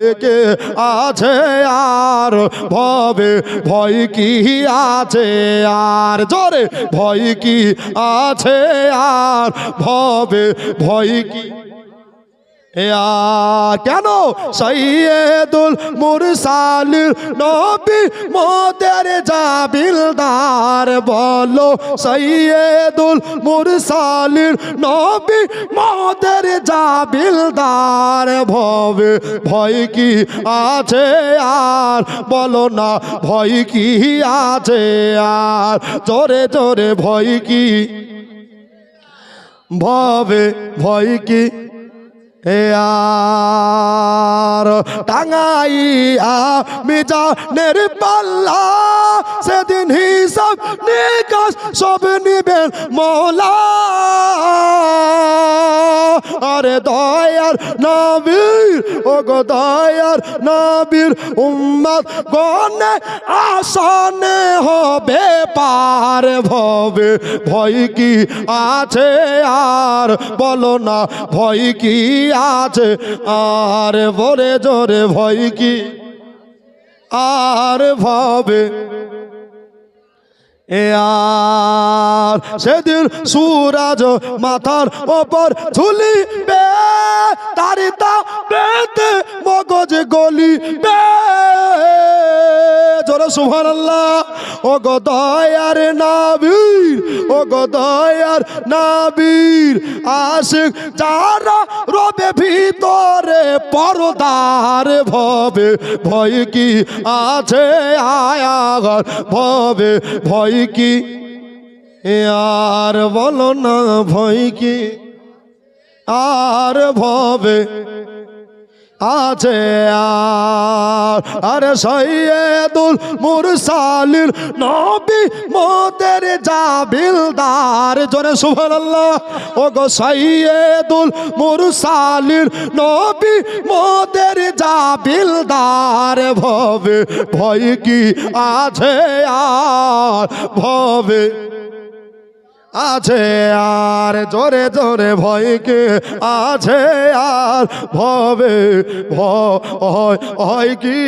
কে আছে আর ভবে, ভয় কি আছে আর? জোরে, ভয় কি আছে আর ভবে, ভয় কি কেন? সৈয়দুল মুরসালির নবী মোদের জাবিলদার বলো, সৈয়দুল মুরসালির নবী মোদের জাবিলদার ভবে, ভয় কি আছে আর? বলো না, ভয় কি আছে আর? জোরে জোরে, ভয় কি? ভবে, ভয় কি আর টাঙাইয়া মিজানের পাল্লা সেদিন হিসাব নিকাশ সব নিবেন মৌলা আরে দয়ার নবীর, ও গো দয়ার নবীর উম্মত গনে আসনে হবে পার ভবে ভয় কি আছে আর বলো না, ভয় কি আছে আর বলে জোরে ভয় কি আর ভবে। এ আর সেদিন সুরাজ মাথার ওপর ঝুলিবে তারি তা বেতে মগজ গলি বে জোরে সুভান আল্লাহ ও গো দয়ার নাবির ও গো দয়ার নাবির, আশিক যারা রবে ভিতরে পরদার ভবে, ভয় কি আছে আয়াগর, ভবে, ভয় কি আর বলো না ভয় কি? আর ভবে আছে আর। সৈয়দুল মুরসালিল নবী মোদের জাবিলদার। জোরে সুবহানাল্লাহ। ও গো সৈয়দুল মুরসালিল নবী মোদের জাবিলদার। ভবে ভয় কি আছে আর? ভবে আছে আর জোরে জোরে ভয়কে আছে আর ভবে ভয় কি